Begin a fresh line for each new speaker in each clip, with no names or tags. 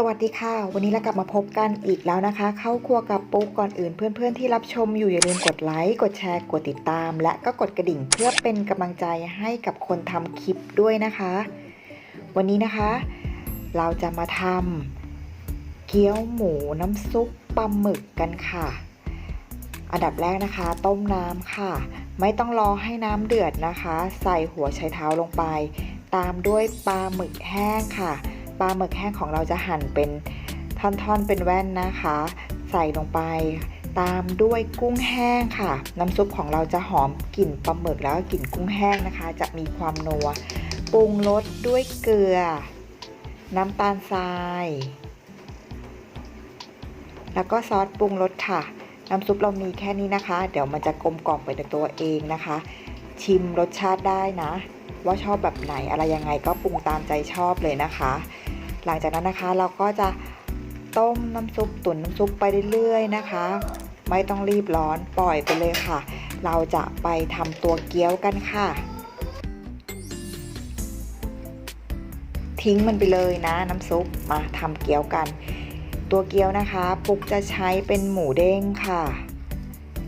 สวัสดีค่ะ วันนี้เรากลับมาพบกันอีกแล้วนะคะ เข้าครัวกับปุ๊กก่อนอื่นเพื่อนๆที่รับชมอยู่อย่าลืมกดไลค์กดแชร์กดติดตาม และก็กดกระดิ่งเพื่อเป็นกำลังใจให้กับคนทำคลิปด้วยนะคะ วันนี้นะคะ เราจะมาทำเกี๊ยวหมูน้ำซุปปลาหมึกกันค่ะ อันดับแรกนะคะ ต้มน้ำค่ะ ไม่ต้องรอให้น้ำเดือดนะคะ ใส่หัวไชเท้าลงไป ตามด้วยปลาหมึกแห้งค่ะ ปลาหมึกแห้งของเราจะหั่นเป็นท่อนๆเป็นแว่นนะคะ ใส่ลงไปตามด้วยกุ้งแห้งค่ะ น้ำซุปของเราจะหอมกลิ่นปลาหมึกแล้วก็กลิ่นกุ้งแห้งนะคะ จะมีความนัวปรุงรสด้วยเกลือ น้ำตาลทราย แล้วก็ซอสปรุงรสค่ะ น้ำซุปเรามีแค่นี้นะคะ เดี๋ยวมันจะกลมกล่อมไปในตัวเองนะคะ ชิมรสชาติได้นะ ว่าชอบแบบไหนอะไรยังไงก็ปรุงตามใจชอบเลยนะคะ หลังจากนั้นนะคะเราก็จะต้มน้ำซุปตุ๋นน้ำซุปไปเรื่อยๆนะคะ ไม่ต้องรีบร้อนปล่อยไปเลยค่ะ เราจะไปทำตัวเกี๊ยวกันค่ะ ทิ้งมันไปเลยนะน้ำซุปมาทำเกี๊ยวกัน ตัวเกี๊ยวนะคะ ปุ๊กจะใช้เป็นหมูเด้งค่ะ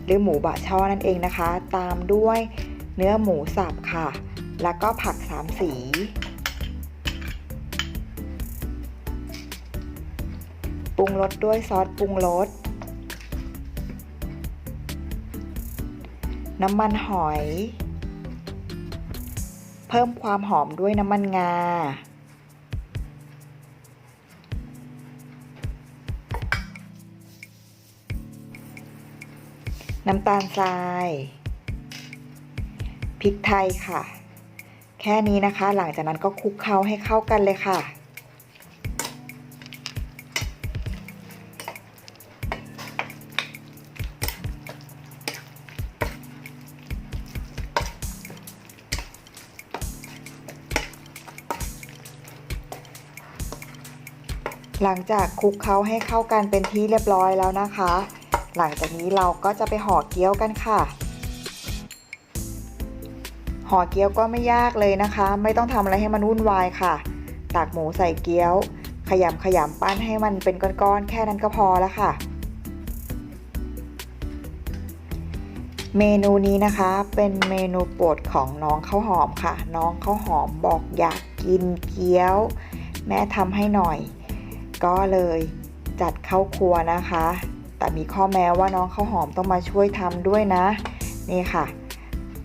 หรือหมูบะช่อนั่นเองนะคะ ตามด้วยเนื้อหมูสับค่ะ แล้วก็ผักสามสี รุงรสด้วยซอสปรุงรส น้ำมันหอย เพิ่มความหอมด้วยน้ำมันงา น้ำตาลทรายพริกไทยค่ะ แค่นี้นะคะ หลังจากนั้นก็คลุกเคล้าให้เข้ากันเลยค่ะ หลังจากคลุกเคล้าให้เข้ากันเป็นที่เรียบร้อยแล้วนะคะ หลังจากนี้เราก็จะไปห่อเกี๊ยวกันค่ะ ห่อเกี๊ยวก็ไม่ยากเลยนะคะ ไม่ต้องทำอะไรให้มันวุ่นวายค่ะ ตักหมูใส่เกี๊ยว ขยำขยำปั้นให้มันเป็นก้อนๆแค่นั้นก็พอแล้วค่ะ เมนูนี้นะคะเป็นเมนูโปรดของน้องข้าวหอมค่ะ น้องข้าวหอมบอกอยากกินเกี๊ยว แม่ทำให้หน่อย ก็เลยจัดเข้าครัวนะคะ แต่มีข้อแม้ว่าน้องข้าวหอมต้องมาช่วยทำด้วยนะ นี่ค่ะ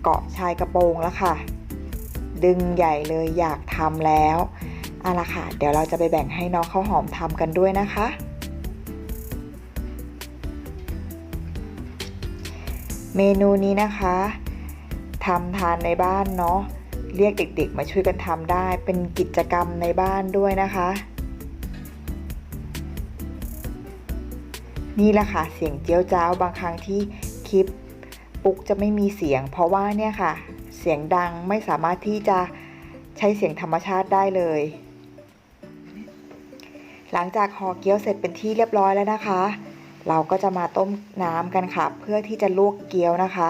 เกาะชายกระโปรงแล้วค่ะ ดึงใหญ่เลยอยากทำแล้วเอาละค่ะ เดี๋ยวเราจะไปแบ่งให้น้องข้าวหอมทำกันด้วยนะคะ เมนูนี้นะคะทำทานในบ้านเนาะเรียกเด็กๆ มาช่วยกันทำได้เป็นกิจกรรมในบ้านด้วยนะคะ นี่แหละค่ะเสียงเจียวจ้าวบางครั้งที่คลิปปุ๊กจะไม่มีเสียง เพราะว่าเนี่ยค่ะ เสียงดังไม่สามารถที่จะใช้เสียงธรรมชาติได้เลย หลังจากห่อเกี๊ยวเสร็จเป็นที่เรียบร้อยแล้วนะคะ เราก็จะมาต้มน้ำกันค่ะ เพื่อที่จะลวกเกี๊ยวนะคะ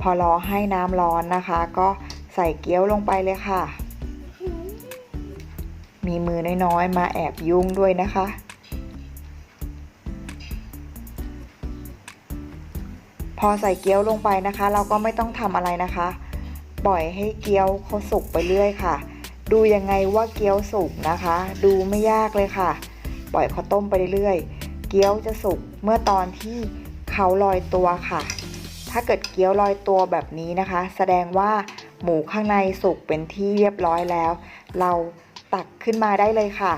พอรอให้น้ำร้อนนะคะ ก็ใส่เกี๊ยวลงไปเลยค่ะ มีมือน้อยๆมาแอบยุ่งด้วยนะคะ พอใส่เกี๊ยวลงไปนะคะ เราก็ไม่ต้องทำอะไรนะคะ ปล่อยให้เกี๊ยวเขาสุกไปเรื่อยค่ะ ดูยังไงว่าเกี๊ยวสุกนะคะ ดูไม่ยากเลยค่ะ ปล่อยเขาต้มไปเรื่อยๆเกี๊ยวจะสุกเมื่อตอนที่เขาลอยตัวค่ะ ถ้าเกิดเกี๊ยวลอยตัวแบบนี้นะคะ แสดงว่าหมูข้างในสุกเป็นที่เรียบร้อยแล้ว เราตักขึ้นมาได้เลยค่ะ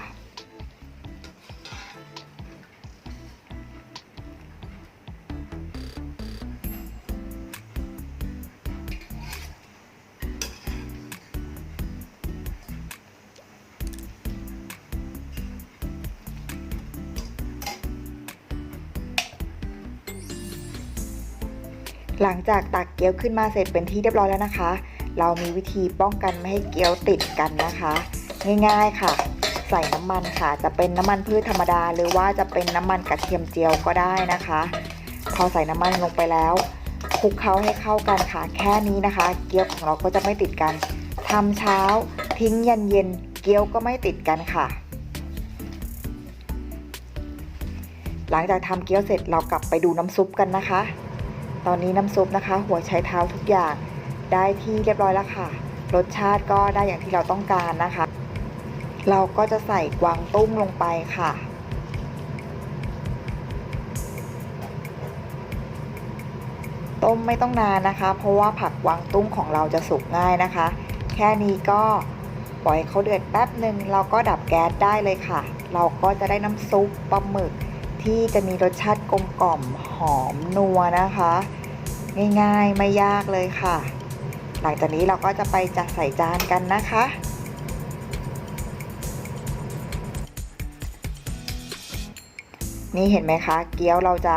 หลังจากตักเกี๊ยวขึ้นมาเสร็จเป็นที่เรียบร้อยแล้วนะคะ เรามีวิธีป้องกันไม่ให้เกี๊ยวติดกันนะคะ ง่าย ๆค่ะ ใส่น้ำมันค่ะ จะเป็นน้ำมันพืชธรรมดา หรือว่าจะเป็นน้ำมันกระเทียมเจียวก็ได้นะคะ พอใส่น้ำมันลงไปแล้วคลุกเคล้าให้เข้ากันค่ะ แค่นี้นะคะ เกี๊ยวของเราก็จะไม่ติดกันทำเช้า ทิ้งเย็นเย็นๆเกี๊ยวก็ไม่ติดกันค่ะหลังจากทำเกี๊ยวเสร็จเรากลับไปดูน้ำซุปกันนะคะ ตอนนี้น้ำซุปนะคะ หัวไชเท้าทุกอย่างได้ที่เรียบร้อยแล้วค่ะ รสชาติก็ได้อย่างที่เราต้องการนะคะ เราก็จะใส่กวางตุ้งลงไปค่ะ ต้มไม่ต้องนานนะคะ เพราะว่าผักกวางตุ้งของเราจะสุกง่ายนะคะ แค่นี้ก็ปล่อยเขาเดือดแป๊บหนึ่งเราก็ดับแก๊สได้เลยค่ะ เราก็จะได้น้ำซุปปลาหมึก ที่จะมีรสชาติกลมกล่อมหอมนัวนะคะ ง่ายๆไม่ยากเลยค่ะ หลังจากนี้เราก็จะไปจัดใส่จานกันนะคะนี่เห็นไหมคะ เกี๊ยวเราจะ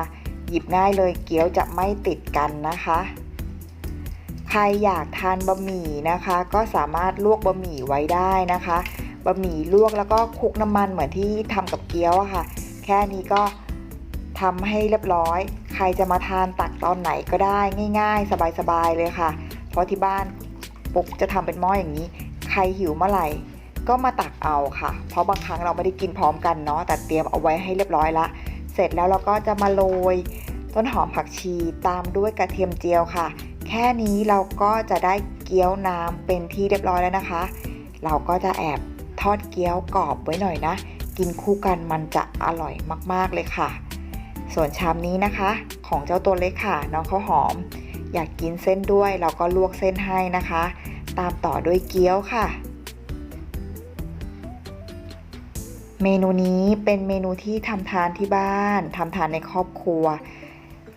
หยิบง่ายเลย เกี๊ยวจะไม่ติดกันนะคะ ใครอยากทานบะหมี่นะคะ ก็สามารถลวกบะหมี่ไว้ได้นะคะ บะหมี่ลวกแล้วก็คลุกน้ำมันเหมือนที่ทำกับเกี๊ยวอะค่ะ แค่นี้ก็ทำให้เรียบร้อย ใครจะมาทานตักตอนไหนก็ได้ง่าย ๆ สบายๆเลยค่ะ เพราะที่บ้านปุกจะทำเป็นหม้ออย่างนี้ ใครหิวเมื่อไหร่ ก็มาตักเอาค่ะ เพราะบางครั้งเราไม่ได้กินพร้อมกันเนาะแต่เตรียมเอาไว้ให้เรียบร้อยละ เสร็จแล้วเราก็จะมาโรยต้นหอมผักชีตามด้วยกระเทียมเจียวค่ะ แค่นี้เราก็จะได้เกี๊ยวน้ำเป็นที่เรียบร้อยแล้วนะคะ เราก็จะแอบทอดเกี๊ยวกรอบไว้หน่อยนะ กินคู่กันมันจะอร่อยมากๆเลยค่ะ ส่วนชามนี้นะคะ ของเจ้าตัวเล็กค่ะ น้องข้าวหอม อยากกินเส้นด้วยเราก็ลวกเส้นให้นะคะ ตามต่อด้วยเกี๊ยวค่ะ เมนูนี้เป็นเมนูที่ทำทานที่บ้านทำทานในครอบครัว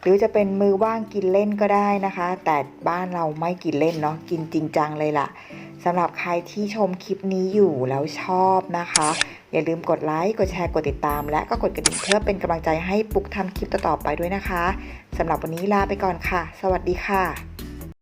หรือจะเป็นมือว่างกินเล่นก็ได้นะคะ แต่บ้านเราไม่กินเล่นเนาะกินจริงจังเลยล่ะสำหรับใครที่ชมคลิปนี้อยู่แล้วชอบนะคะ อย่าลืมกดไลค์ กดแชร์ กดติดตาม และก็กดกระดิ่งเพื่อเป็นกำลังใจให้ปุกทำคลิปต่อๆไปด้วยนะคะสำหรับวันนี้ลาไปก่อนค่ะ สวัสดีค่ะ